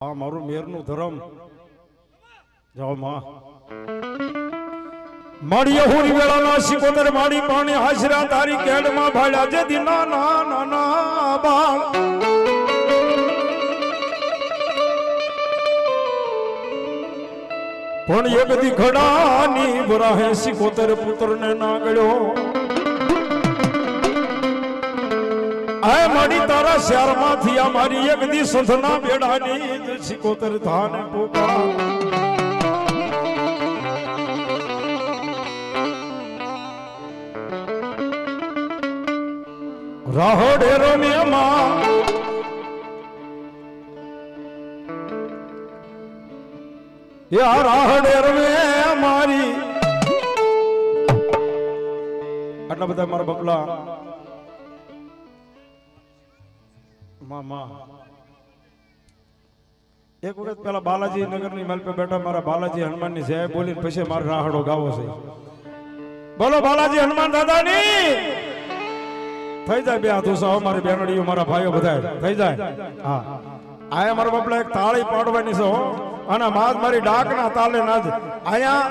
આ મારું મેરનું ધર્મ. જાઓ માં. માડી હોરી વેળાના સિકોતર માડી પાણી હાજરા તારી કેડમાં ભાડ્યા જે દિના ના ના ના, બાળ. પણ એક દી ઘડાની બરાહે સિકોતર પુત્રને ના ગળ્યો આય મારી તારા શહેરમાંથી આ મારી એક દી સંધના બેડાની સિકોતર ધાન પોકાર રાહોડે રમ્યમાં યા આ રાહડે રમે મારી. આટલા બધા મારા બબલા. એક વખત પેલા બાલાજી નગરની મલ પે બેઠા મારા બાલાજી હનુમાનની જય બોલી પછી મારો રાહડો ગાવો છે. બોલો બાલાજી હનુમાન દાદાની. થઈ જાય બે હાથો મારી બેનડીઓ, મારા ભાઈઓ બધા થઈ જાય. હા. આયા મારા બાપલા એક તાળી પાડવાની છે અને માજ મારી ડાકના તાલે ના આયા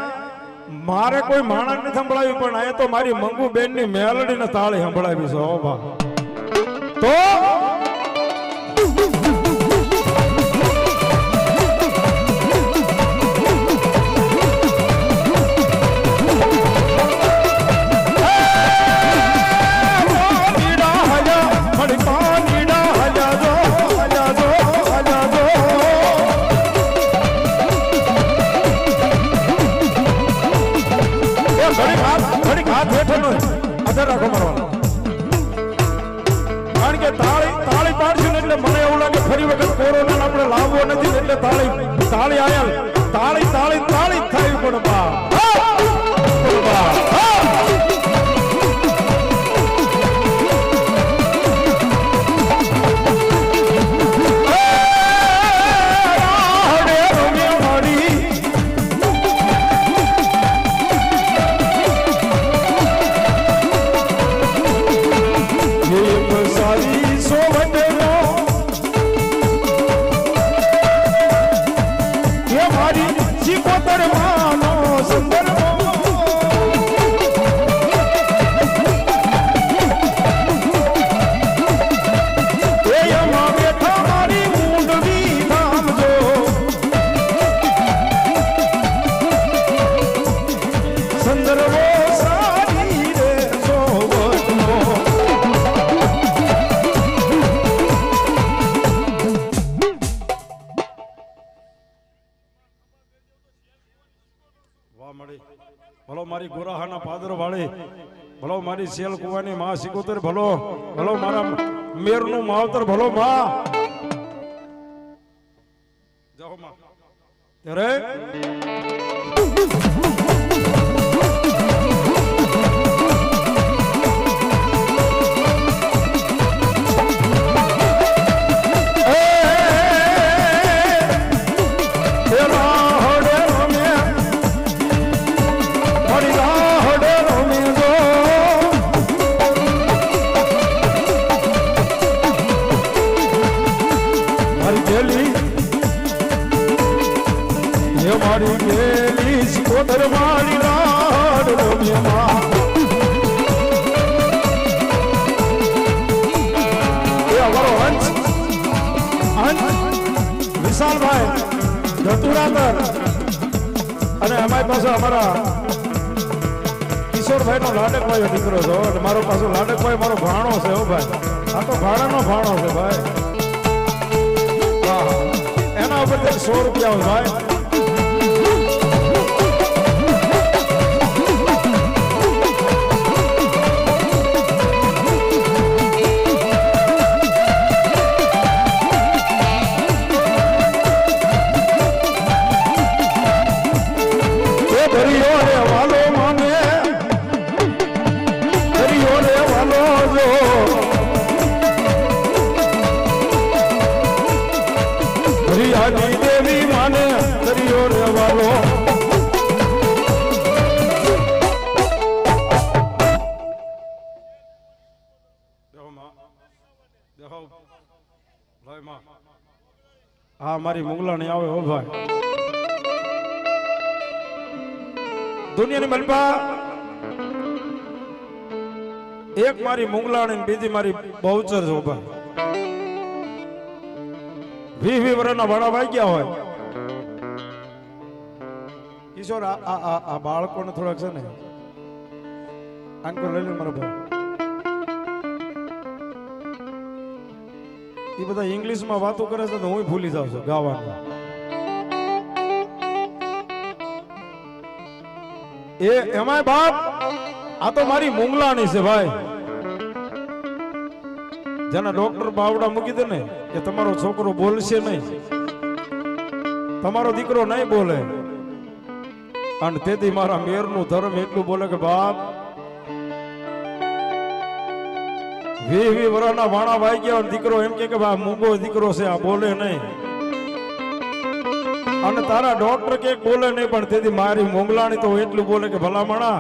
મારે કોઈ માણસ નથી સંભળાવી પણ આયા તો મારી મંગુ બેનની મેલડી ને તાળી સંભળાવી છે હો બા. તો આધાર રાખો મારવાનો. કારણ કે તાળી તાળી પાડશું ને એટલે મને એવું લાગે ફરી વખત કોરોના આપણે લાવવો નથી ને એટલે તાળી તાળી આયા તાળી તાળી તાળી જ થાય પણ બા મળી. ભલો મારી ગોરાહાના પાદર વાળી ભલો મારી સેલ કુવાની માં સિકોતર, ભલો ભલો મારા મેરનું માવતર, ભલો માં. જાઓ માં. ત્યારે ધતુરાકર અને અમારી પાસે અમારા કિશોરભાઈ નો લાડકભાઈ દીકરો છો અને મારો પાછો લાડકભાઈ, મારો ભાણો છે, હો ભાઈ. આ તો ભાડાનો ભાણો છે, ભાઈ. એના ઉપર સો રૂપિયા ભાઈ. હા મારી મુગલાણી આવે હો ભાઈ. દુનિયાની મનપા. એક મારી મુગલાણી બીજી મારી બહુચર છે ભાઈ. વી વી વર્ષના ભાડા વાગ્યા હોય. કિશોર, આ આ આ બાળકોને થોડાક છે ને આંકર લઈ લે મારા ભાઈ. એ બધા ઇંગ્લિશમાં વાતો કરે છે તો હું ભૂલી જાઉં છું ગાવાનું. એ, એમાંય બાપ, આ તો મારી મુંગલાણી છે ભાઈ. જેના ડોક્ટર બાવડા મૂકી દે ને કે તમારો છોકરો બોલશે નહીં. તમારો દીકરો નહીં બોલે. અને તેથી મારા મેરનું ધર્મ એટલું બોલે કે બાપ વી વી વર્ષના વાણા વાઈ ગયા દીકરો એમ કે ભાઈ મૂંગો દીકરો છે, આ બોલે નહીં. અને તારા ડોક્ટર કે બોલે નહીં, પણ તેથી મારી મોંગલાણી તો એટલું બોલે કે ભલામણા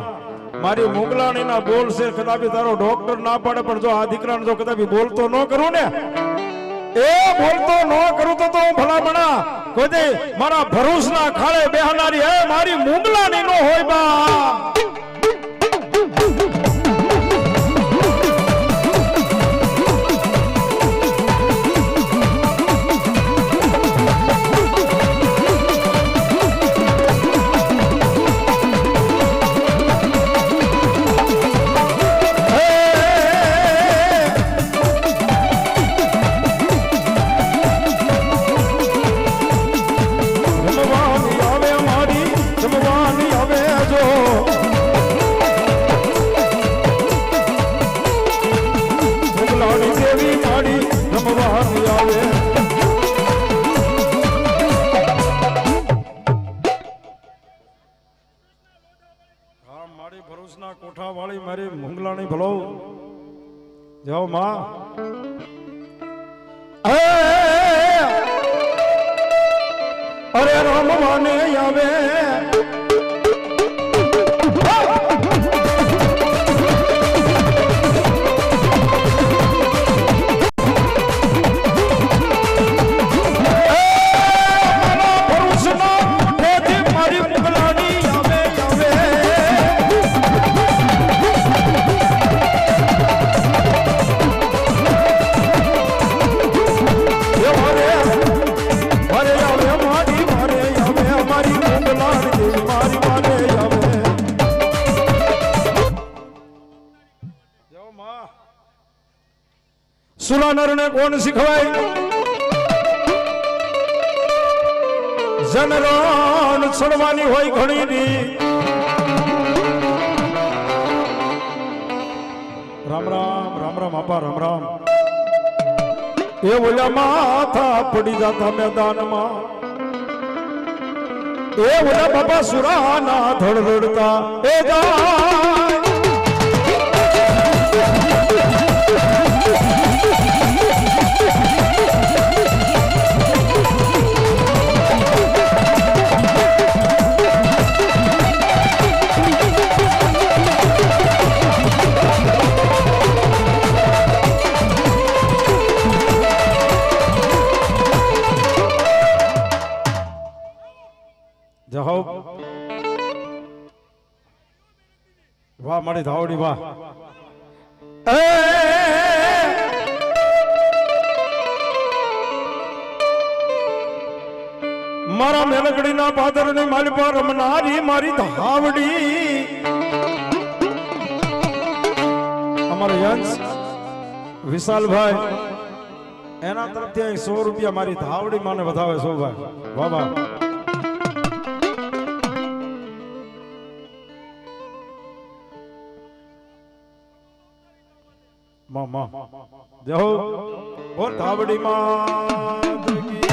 મારી મોંગલાણી ના બોલ છે, કદાપી તારો ડોક્ટર ના પાડે, પણ જો આ દીકરાને જો કદાપી બોલતો ન કરું ને, એ બોલતો ન કરું તો હું ભલામણા કોઈ મારા મારા ભરૂચના ખાડે બેહનારી હે મારી મોંગલાણી નો હોય બા. જાઓ માં અરે રમવાને આવે સુરાનરને કોણ શીખવાય? જનરાન છડવાની હોય ઘણી રી રામ રામ રામ રામ, આપા રામ રામ. એ ઓલા માથા પડી જાતા મેદાનમાં. એ ઓલા બાબા સુરાના ધડ રડતા એ જાય વાહ મારી ધાવડી વાહ એ! મારા મેલગડીના પાદરની મારી પર રમનારી મારી ધાવડી અમારો યંશ વિશાલભાઈ એના તરફથી અહીં સો રૂપિયા મારી ધાવડી માને વધાવે સો ભાઈ વાહ વાહ માં માં જય હો ઓ ધાવડી માં